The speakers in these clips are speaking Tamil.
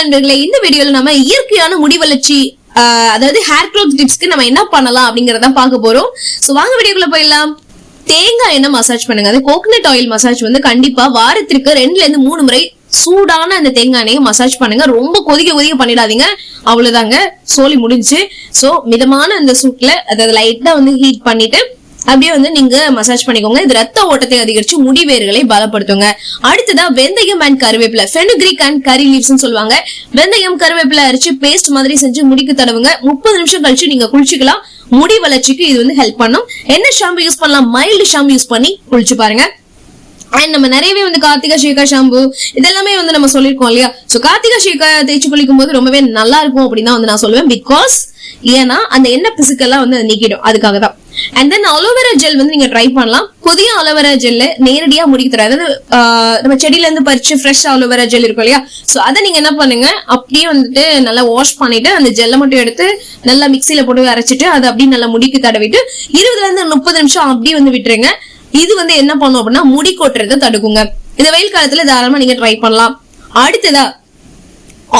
நண்பர்களே இந்த வீடியோல நம்ம இயற்கையான முடி வளர்ச்சி அதாவது ஹேர் க்ரோத் டிப்ஸ்க்கு நம்ம என்ன பண்ணலாம் அப்படிங்கறத பார்க்க போறோம். சோ வாங்க வீடியோக்குள்ள போயிடலாம். தேங்காய் எண்ணெய் மசாஜ் பண்ணுங்க. அது கோகனட் ஆயில் மசாஜ் வந்து கண்டிப்பா வாரத்திற்கு ரெண்டுல இருந்து மூணு முறை சூடான அந்த தேங்காய் எண்ணெயை மசாஜ் பண்ணுங்க. ரொம்ப கொதிக்க கொதிக்க பண்ணிடாதீங்க. அவ்வளவுதாங்க. சோலி முடிஞ்சு சோ மிதமான அந்த சூட்ல அதாவது லைட்டா வந்து ஹீட் பண்ணிட்டு அப்படியே வந்து நீங்க மசாஜ் பண்ணிக்கோங்க. இது ரத்த ஓட்டத்தை அதிகரிச்சு முடிவேர்களை பலப்படுத்துங்க. அடுத்ததா வெந்தயம் அண்ட் கருவேப்பிலை. ஃபெனுக்ரிக் அண்ட் கரி லீவ்ஸ் சொல்லுவாங்க. வெந்தயம் கருவேப்பிலை அரைச்சு பேஸ்ட் மாதிரி செஞ்சு முடிக்கு தடவுங்க. முப்பது நிமிஷம் கழிச்சு நீங்க குளிச்சுக்கலாம். முடி வளர்ச்சிக்கு இது வந்து ஹெல்ப் பண்ணும். என்ன ஷாம்பு யூஸ் பண்ணலாம்? மைல்டு ஷாம்பு யூஸ் பண்ணி குளிச்சு பாருங்க. அண்ட் நம்ம நிறையவே வந்து கார்த்திகா ஷேகா ஷாம்பு இதெல்லாமே வந்து நம்ம சொல்லியிருக்கோம் இல்லையா? ஸோ கார்த்திகா ஷேகா தேய்ச்சி குளிக்கும் போது ரொம்பவே நல்லா இருக்கும் அப்படின்னு வந்து நான் சொல்லுவேன். பிகாஸ் ஏன்னா அந்த எண்ணெய் பிசுக்கெல்லாம் வந்து நீக்கிடும். அதுக்காக தான். அண்ட் தென் அலோவேரா ஜெல் வந்து நீங்க ட்ரை பண்ணலாம். புதிய அலோவேரா ஜெல்லு நேரடியா முடிக்க தர அதாவது நம்ம செடியில இருந்து பறிச்சு ஃப்ரெஷ் அலோவேரா ஜெல் இருக்கும் இல்லையா? சோ அதை நீங்க என்ன பண்ணுங்க? அப்படியே வந்துட்டு நல்லா வாஷ் பண்ணிட்டு அந்த ஜெல்லை மட்டும் எடுத்து நல்லா மிக்சியில போட்டு அரைச்சிட்டு அதை அப்படியே நல்லா முடிக்கு தடவிட்டு இருபதுல இருந்து முப்பது நிமிஷம் அப்படியே வந்து விட்டுருங்க. இது வந்து என்ன பண்ணும் அப்படின்னா முடி கொட்டுறதை தடுக்குங்க. இந்த வெயில் காலத்துல தாராளமா நீங்க ட்ரை பண்ணலாம். அடுத்ததா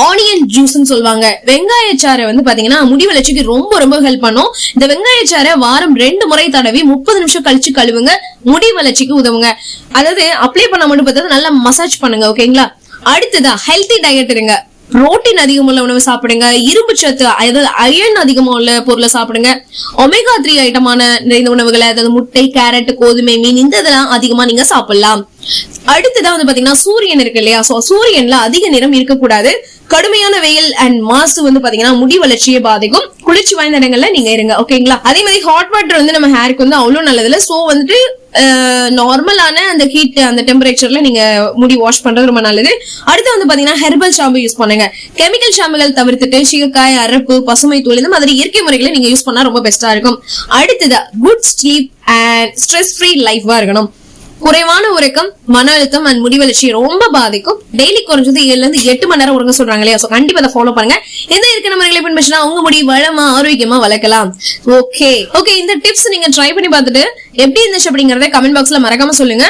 ஆனியன் ஜூஸ்ன்னு சொல்லுவாங்க. வெங்காயச்சாரை வந்து பாத்தீங்கன்னா முடி வளர்ச்சிக்கு ரொம்ப ரொம்ப ஹெல்ப் பண்ணும். இந்த வெங்காயச்சாரை வாரம் ரெண்டு முறை தடவி முப்பது நிமிஷம் கழிச்சு கழுவுங்க. முடி வளர்ச்சிக்கு உதவுங்க. அதாவது அப்ளை பண்ண மட்டும் பார்த்தா நல்லா மசாஜ் பண்ணுங்க ஓகேங்களா அடுத்ததா ஹெல்த்தி டயட் இருங்க. புரோட்டீன் அதிகமுள்ள உணவு சாப்பிடுங்க. இரும்பு சத்து அதாவது அயன் அதிகமா உள்ள பொருளை சாப்பிடுங்க. ஒமேகா த்ரீ ஐட்டமான நிறைந்த உணவுகளை அதாவது முட்டை கேரட் கோதுமை மீன் இந்த இதெல்லாம் அதிகமா நீங்க சாப்பிடலாம். அடுத்ததான் வந்து பாத்தீங்கன்னா சூரியன் இருக்கு இல்லையா? சோ சூரியன்ல அதிக நேரம் இருக்கக்கூடாது. கடுமையான வெயில் அண்ட் மாசு வந்து பாத்தீங்கன்னா முடி வளர்ச்சியை பாதிக்கும். குளிர்ச்சி வாய்ந்த இடங்கள்ல நீங்க இருங்க ஓகேங்களா அதே மாதிரி ஹாட் வாட்டர் வந்து நம்ம ஹேருக்கு வந்து அவ்வளவு நல்லது இல்ல சோ வந்துட்டு நார்மலான அந்த ஹீட் அந்த டெம்பரேச்சர்ல நீங்க முடி வாஷ் பண்றது ரொம்ப நல்லது. அடுத்து வந்து பாத்தீங்கன்னா ஹெர்பல் ஷாம்பு யூஸ் பண்ணுங்க. கெமிக்கல் ஷாம்புகள் தவிர்த்துட்டு சீகக்காய் அரப்பு பசுமை தூள் இந்த மாதிரி இயற்கை முறைகளை நீங்க யூஸ் பண்ணா ரொம்ப பெஸ்டா இருக்கும். அடுத்தது good sleep and stress free லைஃபா இருக்கணும். குறைவான உறக்கம் மன அழுத்தம் அண்ட் முடிவளர்ச்சியை ரொம்ப பாதிக்கும். டெய்லி குறைஞ்சது ஏழுல இருந்து எட்டு மணி நேரம் உறங்க சொல்றாங்க இல்லையா? சோ கண்டிப்பா அதை ஃபாலோ பண்ணுங்க. எந்த இருக்கிற முறைகளை பின்பற்றினா உங்க முடி வளமா ஆரோக்கியமா வளர்க்கலாம். ஓகே ஓகே இந்த டிப்ஸ் நீங்க ட்ரை பண்ணி பார்த்துட்டு எப்படி இருந்துச்சு அப்படிங்கறத கமெண்ட் பாக்ஸ்ல மறக்காம சொல்லுங்க.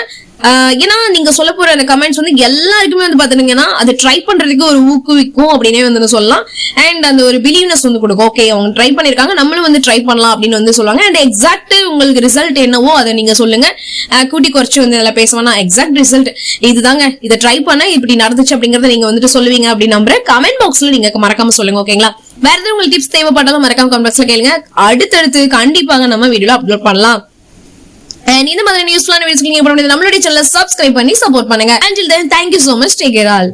ஏன்னா நீங்க சொல்ல போற அந்த கமெண்ட்ஸ் வந்து எல்லாருக்குமே வந்து பாத்தீங்கன்னா அது ட்ரை பண்றதுக்கு ஒரு ஊக்குவிக்கும் அப்படின்னே வந்து சொல்லலாம். அண்ட் அந்த ஒரு பிலீவ்னஸ் வந்து கொடுக்கும். ஓகே அவங்க ட்ரை பண்ணிருக்காங்க நம்மளும் வந்து ட்ரை பண்ணலாம் அப்படின்னு வந்து சொல்லுவாங்க. அண்ட் எக்ஸாக்ட் உங்களுக்கு ரிசல்ட் என்னவோ அதை நீங்க சொல்லுங்க. கூட்டி குறைச்சு வந்து இதில் பேசுவேன். எக்ஸாக்ட் ரிசல்ட் இதுதாங்க. இதை ட்ரை பண்ண இப்படி நடந்துச்சு அப்படிங்கறத நீங்க வந்துட்டு சொல்லுவீங்க அப்படின்னு நம்புறேன். கமெண்ட் பாக்ஸ்ல நீங்க மறக்காம சொல்லுங்க ஓகேங்களா வேற எதுவும் உங்களுக்கு டிப்ஸ் தேவைப்பட்டாலும் மறக்காம கமெண்ட் பாக்ஸ்ல கேளுங்க. அடுத்தடுத்து கண்டிப்பாக நம்ம வீடியோல அப்லோட் பண்ணலாம். அண்ட் இந்த மாதிரி நியூஸ்லான வீடியோஸ் நம்மளுடைய சேனலை சப்ஸ்கிரைப் பண்ணி சப்போர்ட் பண்ணுங்க. And then thank you so much take care all